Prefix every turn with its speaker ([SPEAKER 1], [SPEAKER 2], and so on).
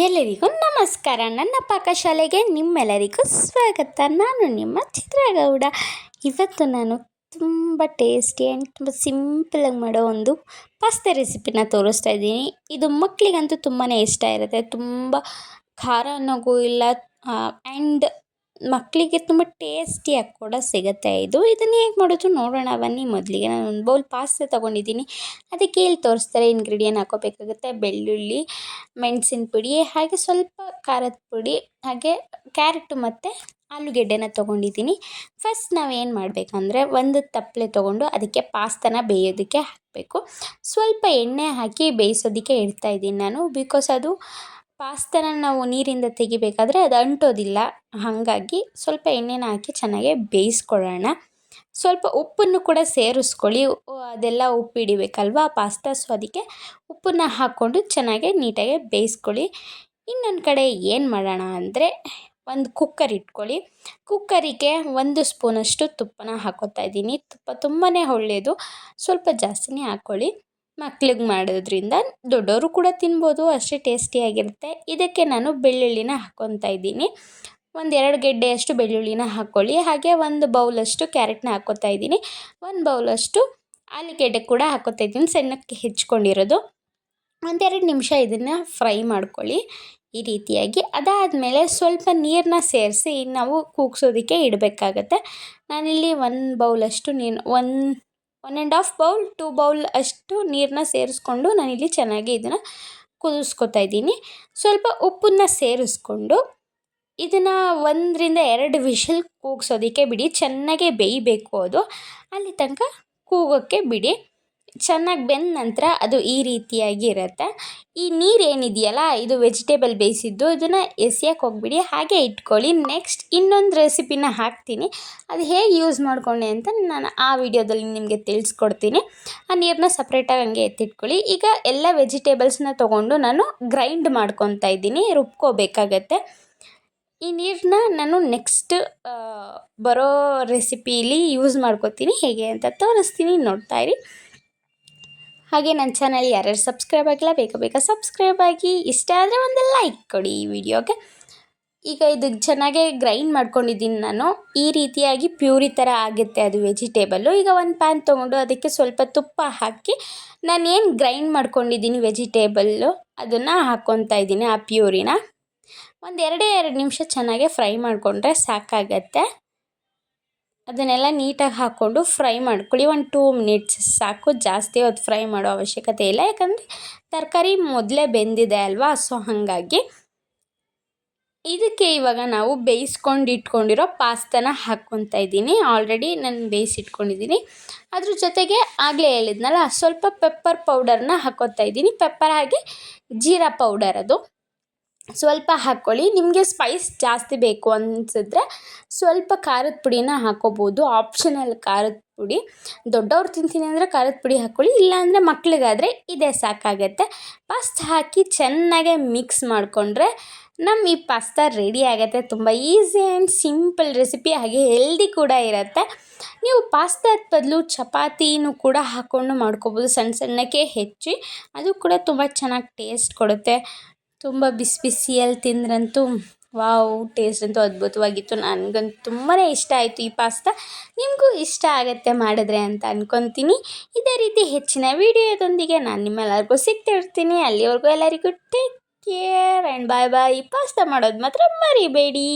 [SPEAKER 1] ಎಲ್ಲರಿಗೂ ನಮಸ್ಕಾರ. ನನ್ನ ಪಾಕಶಾಲೆಗೆ ನಿಮ್ಮೆಲ್ಲರಿಗೂ ಸ್ವಾಗತ. ನಾನು ನಿಮ್ಮ ಚಿತ್ರಗೌಡ. ಇವತ್ತು ನಾನು ತುಂಬ ಟೇಸ್ಟಿ ಆ್ಯಂಡ್ ತುಂಬ ಸಿಂಪಲಾಗಿ ಮಾಡೋ ಒಂದು ಪಾಸ್ತಾ ರೆಸಿಪಿನ ತೋರಿಸ್ತಾ ಇದ್ದೀನಿ. ಇದು ಮಕ್ಕಳಿಗಂತೂ ತುಂಬಾ ಇಷ್ಟ ಇರುತ್ತೆ. ತುಂಬ ಖಾರ ಅನ್ನೋಗೂ ಇಲ್ಲ ಆ್ಯಂಡ್ ಮಕ್ಕಳಿಗೆ ತುಂಬ ಟೇಸ್ಟಿಯಾಗಿ ಕೂಡ ಸಿಗುತ್ತೆ. ಇದು ಇದನ್ನು ಹೇಗೆ ಮಾಡೋದು ನೋಡೋಣ. ಬನ್ನಿ ಮೊದಲಿಗೆ ನಾನು ಒಂದು ಬೌಲ್ ಪಾಸ್ತಾ ತೊಗೊಂಡಿದ್ದೀನಿ. ಅದಕ್ಕೆ ಇಲ್ಲಿ ತೋರಿಸ್ತಾರೆ ಇಂಗ್ರೀಡಿಯನ್ ಹಾಕೋಬೇಕಾಗುತ್ತೆ. ಬೆಳ್ಳುಳ್ಳಿ, ಮೆಣಸಿನ ಪುಡಿ, ಹಾಗೆ ಸ್ವಲ್ಪ ಖಾರದ ಪುಡಿ, ಹಾಗೆ ಕ್ಯಾರೆಟು ಮತ್ತು ಆಲೂಗೆಡ್ಡೆನ ತೊಗೊಂಡಿದ್ದೀನಿ. ಫಸ್ಟ್ ನಾವೇನು ಮಾಡಬೇಕಂದ್ರೆ ಒಂದು ತಪ್ಪಲೆ ತೊಗೊಂಡು ಅದಕ್ಕೆ ಪಾಸ್ತನ ಬೇಯೋದಕ್ಕೆ ಹಾಕಬೇಕು. ಸ್ವಲ್ಪ ಎಣ್ಣೆ ಹಾಕಿ ಬೇಯಿಸೋದಕ್ಕೆ ಇಡ್ತಾಯಿದ್ದೀನಿ ನಾನು. ಬಿಕಾಸ್ ಅದು ಪಾಸ್ತಾನ ನಾವು ನೀರಿಂದ ತೆಗಿಬೇಕಾದ್ರೆ ಅದು ಅಂಟೋದಿಲ್ಲ. ಹಾಗಾಗಿ ಸ್ವಲ್ಪ ಎಣ್ಣೆನ ಹಾಕಿ ಚೆನ್ನಾಗಿ ಬೇಯಿಸ್ಕೊಳ್ಳೋಣ. ಸ್ವಲ್ಪ ಉಪ್ಪನ್ನು ಕೂಡ ಸೇರಿಸ್ಕೊಳ್ಳಿ. ಅದೆಲ್ಲ ಉಪ್ಪು ಹಿಡಿಬೇಕಲ್ವಾ ಪಾಸ್ತಾ? ಸೊ, ಅದಕ್ಕೆ ಉಪ್ಪನ್ನು ಹಾಕ್ಕೊಂಡು ಚೆನ್ನಾಗಿ ನೀಟಾಗಿ ಬೇಯಿಸ್ಕೊಳ್ಳಿ. ಇನ್ನೊಂದು ಕಡೆ ಏನು ಮಾಡೋಣ ಅಂದರೆ ಒಂದು ಕುಕ್ಕರ್ ಇಟ್ಕೊಳ್ಳಿ. ಕುಕ್ಕರಿಗೆ ಒಂದು ಸ್ಪೂನಷ್ಟು ತುಪ್ಪನ ಹಾಕೋತಾ ಇದ್ದೀನಿ. ತುಪ್ಪ ತುಂಬಾ ಒಳ್ಳೆಯದು. ಸ್ವಲ್ಪ ಜಾಸ್ತಿನೇ ಹಾಕ್ಕೊಳ್ಳಿ. ಮಕ್ಳಿಗೆ ಮಾಡೋದ್ರಿಂದ ದೊಡ್ಡವರು ಕೂಡ ತಿನ್ಬೋದು, ಅಷ್ಟೇ ಟೇಸ್ಟಿಯಾಗಿರುತ್ತೆ ಇದಕ್ಕೆ ನಾನು ಬೆಳ್ಳುಳ್ಳಿನ ಹಾಕ್ಕೊತಾ ಇದ್ದೀನಿ. ಒಂದು ಎರಡು ಗೆಡ್ಡೆಯಷ್ಟು ಬೆಳ್ಳುಳ್ಳಿನ ಹಾಕ್ಕೊಳ್ಳಿ ಹಾಗೆ ಒಂದು ಬೌಲಷ್ಟು ಕ್ಯಾರೆಟ್ನ ಹಾಕ್ಕೊತಾ ಇದ್ದೀನಿ. ಒಂದು ಬೌಲಷ್ಟು ಆಲೂಗೆಡ್ಡೆ ಕೂಡ ಹಾಕ್ಕೊತಾ ಇದ್ದೀನಿ, ಸಣ್ಣಕ್ಕೆ ಹೆಚ್ಕೊಂಡಿರೋದು. ಒಂದೆರಡು ನಿಮಿಷ ಇದನ್ನು ಫ್ರೈ ಮಾಡ್ಕೊಳ್ಳಿ. ಈ ರೀತಿಯಾಗಿ. ಅದಾದಮೇಲೆ ಸ್ವಲ್ಪ ನೀರನ್ನ ಸೇರಿಸಿ ನಾವು ಕೂಗ್ಸೋದಕ್ಕೆ ಇಡಬೇಕಾಗತ್ತೆ. ನಾನಿಲ್ಲಿ ಒಂದು ಬೌಲಷ್ಟು ನೀನು one one and half bowl, two bowl ಅಷ್ಟು ನೀರನ್ನ ಸೇರಿಸ್ಕೊಂಡು ನಾನಿಲ್ಲಿ ಚೆನ್ನಾಗಿ ಇದನ್ನು ಕುದಿಸ್ಕೊತಾ ಇದ್ದೀನಿ. ಸ್ವಲ್ಪ ಉಪ್ಪನ್ನ ಸೇರಿಸ್ಕೊಂಡು ಇದನ್ನು ಒಂದರಿಂದ ಎರಡು ವಿಷಲ್ ಕೂಗ್ಸೋದಕ್ಕೆ ಬಿಡಿ, ಚೆನ್ನಾಗೇ ಬೇಯಬೇಕು ಅದು. ಅಲ್ಲಿ ತನಕ ಕೂಗೋಕ್ಕೆ ಬಿಡಿ. ಚೆನ್ನಾಗಿ ಬೆಂದ ನಂತರ ಅದು ಈ ರೀತಿಯಾಗಿ ಇರುತ್ತೆ. ಈ ನೀರು ಏನಿದೆಯಲ್ಲ, ಇದು ವೆಜಿಟೇಬಲ್ ಬೇಯಿಸಿದ್ದು ಇದನ್ನು ಎಸ್ಯಕ್ಕೆ ಹೋಗ್ಬಿಡಿ. ಹಾಗೆ ಇಟ್ಕೊಳ್ಳಿ. ನೆಕ್ಸ್ಟ್ ಇನ್ನೊಂದು ರೆಸಿಪಿನ ಹಾಕ್ತೀನಿ. ಅದು ಹೇಗೆ ಯೂಸ್ ಮಾಡ್ಕೊಂಡೆ ಅಂತ ನಾನು ಆ ವಿಡಿಯೋದಲ್ಲಿ ನಿಮಗೆ ತಿಳಿಸ್ಕೊಡ್ತೀನಿ. ಆ ನೀರನ್ನ ಸಪ್ರೇಟಾಗಿ ಹಂಗೆ ಎತ್ತಿಟ್ಕೊಳ್ಳಿ. ಈಗ ಎಲ್ಲ ವೆಜಿಟೇಬಲ್ಸ್ನ ತೊಗೊಂಡು ನಾನು ಗ್ರೈಂಡ್ ಮಾಡ್ಕೊತಾ ಇದ್ದೀನಿ. ರುಬ್ಕೋಬೇಕಾಗತ್ತೆ. ಈ ನೀರನ್ನ ನಾನು ನೆಕ್ಸ್ಟ್ ಬರೋ ರೆಸಿಪೀಲಿ ಯೂಸ್ ಮಾಡ್ಕೋತೀನಿ. ಹೇಗೆ ಅಂತ ತೋರಿಸ್ತೀನಿ. ನೋಡ್ತಾ ಇರಿ. ಹಾಗೆ ನನ್ನ ಚಾನಲ್ ಯಾರ್ಯಾರು ಸಬ್ಸ್ಕ್ರೈಬ್ ಆಗಿಲ್ಲ, ಬೇಗ ಬೇಗ ಸಬ್ಸ್ಕ್ರೈಬ್ ಆಗಿ. ಇಷ್ಟ ಆದರೆ ಒಂದು ಲೈಕ್ ಕೊಡಿ ಈ ವಿಡಿಯೋಗೆ ಈಗ ಇದಕ್ಕೆ ಚೆನ್ನಾಗೆ ಗ್ರೈಂಡ್ ಮಾಡ್ಕೊಂಡಿದ್ದೀನಿ ನಾನು. ಈ ರೀತಿಯಾಗಿ ಪ್ಯೂರಿ ಥರ ಆಗುತ್ತೆ ಅದು ವೆಜಿಟೇಬಲ್ಲು ಈಗ ಒಂದು ಪ್ಯಾನ್ ತೊಗೊಂಡು ಅದಕ್ಕೆ ಸ್ವಲ್ಪ ತುಪ್ಪ ಹಾಕಿ ನಾನು ಏನು ಗ್ರೈಂಡ್ ಮಾಡ್ಕೊಂಡಿದ್ದೀನಿ ವೆಜಿಟೇಬಲ್ಲು ಅದನ್ನು ಹಾಕ್ಕೊತಾ ಇದ್ದೀನಿ ಆ ಪ್ಯೂರಿನ. ಒಂದು ಎರಡೇ ಎರಡು ನಿಮಿಷ ಚೆನ್ನಾಗೆ ಫ್ರೈ ಮಾಡಿಕೊಂಡ್ರೆ ಸಾಕಾಗತ್ತೆ. ಅದನ್ನೆಲ್ಲ ನೀಟಾಗಿ ಹಾಕ್ಕೊಂಡು ಫ್ರೈ ಮಾಡ್ಕೊಳ್ಳಿ. ಒಂದು ಟೂ ಮಿನಿಟ್ಸ್ ಸಾಕು. ಜಾಸ್ತಿ ಹೊತ್ತು ಫ್ರೈ ಮಾಡೋ ಅವಶ್ಯಕತೆ ಇಲ್ಲ. ಯಾಕಂದರೆ ತರಕಾರಿ ಮೊದಲೇ ಬೆಂದಿದೆ ಅಲ್ವಾ? ಸೊ, ಹಾಗಾಗಿ ಇದಕ್ಕೆ ಇವಾಗ ನಾವು ಬೇಯಿಸ್ಕೊಂಡು ಇಟ್ಕೊಂಡಿರೋ ಪಾಸ್ತಾನ ಹಾಕ್ಕೊತಾ ಇದ್ದೀನಿ. ಆಲ್ರೆಡಿ ನಾನು ಬೇಯಿಸಿಟ್ಕೊಂಡಿದ್ದೀನಿ. ಅದ್ರ ಜೊತೆಗೆ ಆಗಲೇ ಹೇಳಿದ್ನಲ್ಲ, ಸ್ವಲ್ಪ ಪೆಪ್ಪರ್ ಪೌಡರ್ನ ಹಾಕೋತಾ ಇದ್ದೀನಿ. ಪೆಪ್ಪರ್ ಹಾಗೆ ಜೀರಾ ಪೌಡರ್ ಅದು. ಸ್ವಲ್ಪ ಹಾಕ್ಕೊಳ್ಳಿ. ನಿಮಗೆ ಸ್ಪೈಸ್ ಜಾಸ್ತಿ ಬೇಕು ಅನಿಸಿದ್ರೆ ಸ್ವಲ್ಪ ಖಾರದ ಪುಡಿನ ಹಾಕ್ಕೋಬೋದು ಆಪ್ಷನಲ್ ಖಾರದ ಪುಡಿ. ದೊಡ್ಡವ್ರು ತಿಂತೀನಿ ಅಂದರೆ ಖಾರದ ಪುಡಿ ಹಾಕ್ಕೊಳ್ಳಿ. ಇಲ್ಲಾಂದರೆ ಮಕ್ಕಳಿಗಾದರೆ ಇದೇ ಸಾಕಾಗತ್ತೆ. ಫಸ್ಟ್ ಹಾಕಿ ಚೆನ್ನಾಗೆ ಮಿಕ್ಸ್ ಮಾಡಿಕೊಂಡ್ರೆ ನಮ್ಮ ಈ ಪಾಸ್ತಾ ರೆಡಿ ಆಗುತ್ತೆ. ತುಂಬ ಈಸಿ ಆ್ಯಂಡ್ ಸಿಂಪಲ್ ರೆಸಿಪಿ ಹಾಗೆ ಹೆಲ್ದಿ ಕೂಡ ಇರುತ್ತೆ. ನೀವು ಪಾಸ್ತಾದ ಬದಲು ಚಪಾತಿನೂ ಕೂಡ ಹಾಕ್ಕೊಂಡು ಮಾಡ್ಕೋಬೋದು. ಸಣ್ಣ ಸಣ್ಣಕ್ಕೆ ಹೆಚ್ಚಿ. ಅದು ಕೂಡ ತುಂಬ ಚೆನ್ನಾಗಿ ಟೇಸ್ಟ್ ಕೊಡುತ್ತೆ. ತುಂಬ ಬಿಸಿ ಬಿಸಿಯಲ್ಲಿ ತಿಂದ್ರಂತೂ ವಾವ್ ಟೇಸ್ಟ್ ಅಂತೂ ಅದ್ಭುತವಾಗಿತ್ತು. ನನಗಂತೂ ತುಂಬಾ ಇಷ್ಟ ಆಯಿತು ಈ ಪಾಸ್ತಾ ನಿಮಗೂ ಇಷ್ಟ ಆಗುತ್ತೆ ಮಾಡಿದ್ರೆ ಅಂತ ಅಂದ್ಕೊತೀನಿ ಇದೇ ರೀತಿ ಹೆಚ್ಚಿನ ವಿಡಿಯೋದೊಂದಿಗೆ ನಾನು ನಿಮ್ಮೆಲ್ಲರಿಗೂ ಸಿಗ್ತಾ ಇರ್ತೀನಿ. ಅಲ್ಲಿವರೆಗೂ ಎಲ್ಲರಿಗೂ take care and bye bye pasta ಮಾಡೋದು ಮಾತ್ರ ಮರಿಬೇಡಿ.